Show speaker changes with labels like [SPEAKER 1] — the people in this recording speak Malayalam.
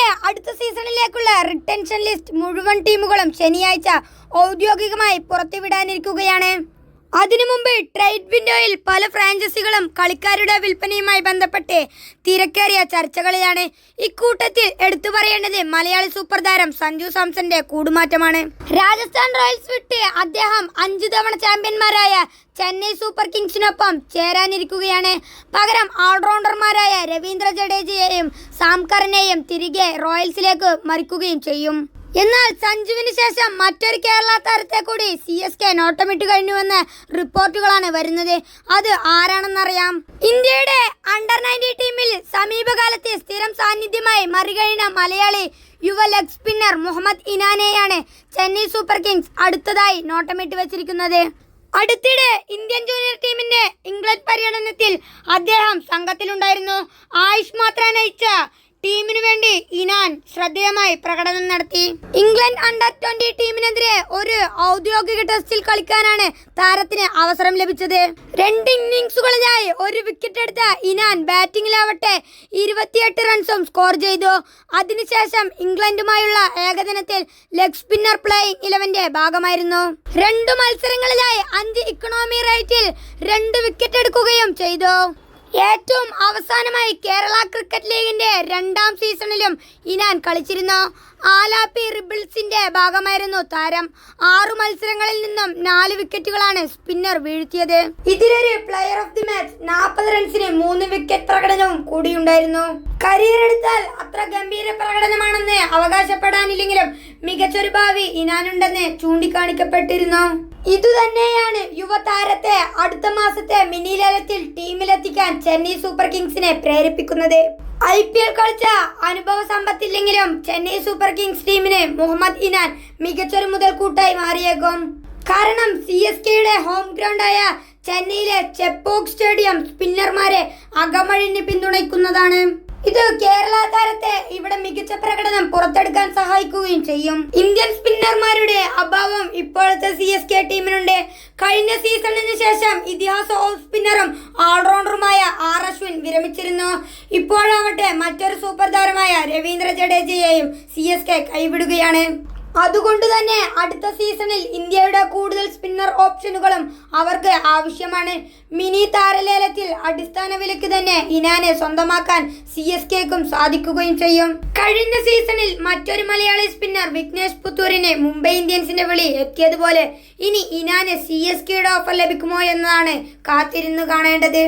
[SPEAKER 1] കെയുടെ അടുത്ത സീസണിലേക്കുള്ള റിട്ടൻഷൻ ലിസ്റ്റ് മുഴുവൻ ടീമുകളും ശനിയാഴ്ച ഔദ്യോഗികമായി പുറത്തുവിടാനിരിക്കുകയാണ്. അതിനു മുമ്പ് ട്രേഡ് വിൻഡോയിൽ പല ഫ്രാഞ്ചൈസികളും കളിക്കാരുടെ വിൽപ്പനയുമായി ബന്ധപ്പെട്ട് തിരക്കേറിയ ചർച്ചകളിലാണ്. ഇക്കൂട്ടത്തിൽ എടുത്തു പറയേണ്ടത് മലയാളി സൂപ്പർ താരം സഞ്ജു സാംസന്റെ കൂടുമാറ്റമാണ്. രാജസ്ഥാൻ റോയൽസ് വിട്ട് അദ്ദേഹം അഞ്ചു തവണ ചാമ്പ്യന്മാരായ ചെന്നൈ സൂപ്പർ കിങ്സിനൊപ്പം ചേരാനിരിക്കുകയാണ്. പകരം ഓൾറൗണ്ടർമാരായ രവീന്ദ്ര ജഡേജയെയും സാംകറിനെയും തിരികെ റോയൽസിലേക്ക് മറിക്കുകയും ചെയ്യും. എന്നാൽ സഞ്ജുവിന് ശേഷം മറ്റൊരു കേരള താരത്തെ കൂടി സി എസ് കെ നോട്ടമിട്ട് കഴിഞ്ഞുവെന്ന് റിപ്പോർട്ടുകളാണ് വരുന്നത്. അത് ആരാണെന്നറിയാം? ഇന്ത്യയുടെ അണ്ടർ നയന്റി ടീമിൽ സമീപകാലത്തെ സ്ഥിരം സാന്നിധ്യമായി മറികഴിഞ്ഞ മലയാളി യുവ ലെഗ് സ്പിന്നർ മുഹമ്മദ് ഇനാനെയാണ് ചെന്നൈ സൂപ്പർ കിങ്സ് അടുത്തതായി നോട്ടമിട്ട് വച്ചിരിക്കുന്നത്. അടുത്തിടെ ഇന്ത്യൻ ജൂനിയർ ടീമിന്റെ ഇംഗ്ലണ്ട് പര്യടനത്തിൽ അദ്ദേഹം സംഘത്തിലുണ്ടായിരുന്നു. ആയുഷ് മാത്ര നയിച്ച ടീമിനു വേണ്ടി ഇനാൻ ശ്രദ്ധേയമായി പ്രകടനം നടത്തി. ഇംഗ്ലണ്ട് അണ്ടർ ട്വന്റി ടീമിനെതിരെ ഒരു ഔദ്യോഗിക ടെസ്റ്റിൽ കളിക്കാനാണ് താരത്തിന് അവസരം ലഭിച്ചത്. രണ്ട് ഇന്നിംഗ്സുകളിലായി ഒരു വിക്കറ്റ് എടുത്ത ഇനാൻ ബാറ്റിംഗിലാവട്ടെ ഇരുപത്തിയെട്ട് റൺസും സ്കോർ ചെയ്തു. അതിനുശേഷം ഇംഗ്ലണ്ടുമായുള്ള ഏകദിനത്തിൽ ലെഗ് സ്പിന്നർ പ്ലേയിങ് ഇലവന്റെ ഭാഗമായിരുന്നു. രണ്ടു മത്സരങ്ങളിലായി അഞ്ച് ഇക്കണോമി റേറ്റിൽ രണ്ട് വിക്കറ്റ് എടുക്കുകയും ചെയ്തു. ഏറ്റവും അവസാനമായി കേരള ക്രിക്കറ്റ് ലീഗിന്റെ രണ്ടാം സീസണിലും ഇനാൻ കളിച്ചിരുന്നു. ആലാപ്പി റിബിൾസിന്റെ ഭാഗമായിരുന്നു താരം. ആറു മത്സരങ്ങളിൽ നിന്നും നാല് വിക്കറ്റുകളാണ് സ്പിന്നർ വീഴ്ത്തിയത്. ഇതിലൊരു പ്ലെയർ ഓഫ് ദി മാച്ച് നാൽപ്പത് റൺസിന് മൂന്ന് വിക്കറ്റ് പ്രകടനവും കൂടിയുണ്ടായിരുന്നു. കരിയർ എടുത്താൽ അത്ര ഗംഭീര പ്രകടനമാണെന്ന് അവകാശപ്പെടാനില്ലെങ്കിലും മികച്ചൊരു ഭാവി ഇനാനുണ്ടെന്ന് ചൂണ്ടിക്കാണിക്കപ്പെട്ടിരുന്നു. ഇതുതന്നെയാണ് യുവതാരത്തെ അടുത്ത മാസത്തെ മിനി ലേലത്തിൽ ടീമിലെത്തിക്കാൻ ചെന്നൈ സൂപ്പർ കിങ്സിനെ പ്രേരിപ്പിക്കുന്നത്. ഐ പി എൽ കളിച്ച അനുഭവ സമ്പത്തില്ലെങ്കിലും ചെന്നൈ സൂപ്പർ കിങ്സ് ടീമിന് മുഹമ്മദ് ഇനാൻ മികച്ചൊരു മുതൽക്കൂട്ടായി മാറിയേക്കും. കാരണം സി എസ് കെയുടെ ഹോം ഗ്രൗണ്ടായ ചെന്നൈയിലെ ചെപ്പോക് സ്റ്റേഡിയം സ്പിന്നർമാരെ അകമഴിഞ്ഞ് പിന്തുണയ്ക്കുന്നതാണ്. ഇത് കേരള താരത്തെ ഇവിടെ മികച്ച പ്രകടനം പുറത്തെടുക്കാൻ സഹായിക്കുകയും ചെയ്യും. ഇന്ത്യൻ സ്പിന്നർമാരുടെ അഭാവം ഇപ്പോഴത്തെ സി എസ് കെ ടീമിനുണ്ട്. കഴിഞ്ഞ സീസണിന് ശേഷം ഇതിഹാസ ഓഫ് സ്പിന്നറും ഓൾറൗണ്ടറുമായ ആർ അശ്വിൻ വിരമിച്ചിരുന്നു. ഇപ്പോഴാവട്ടെ മറ്റൊരു സൂപ്പർ താരമായ രവീന്ദ്ര ജഡേജയെയും സി എസ് കെ കൈവിടുകയാണ്. അതുകൊണ്ട് തന്നെ അടുത്ത സീസണിൽ ഇന്ത്യയുടെ കൂടുതൽ സ്പിന്നർ ഓപ്ഷനുകളും അവർക്ക് ആവശ്യമാണ്. മിനി താരലേലത്തിൽ അടിസ്ഥാന വിലയ്ക്ക് തന്നെ ഇനാനെ സ്വന്തമാക്കാൻ സി എസ് കെക്കും സാധിക്കുകയും ചെയ്യും. കഴിഞ്ഞ സീസണിൽ മറ്റൊരു മലയാളി സ്പിന്നർ വിഘ്നേഷ് പുത്തൂരിനെ മുംബൈ ഇന്ത്യൻസിന്റെ വിളി എത്തിയതുപോലെ ഇനി ഇനാനെ സി എസ് കെയുടെ ഓഫർ ലഭിക്കുമോ എന്നതാണ് കാത്തിരുന്നു കാണേണ്ടത്.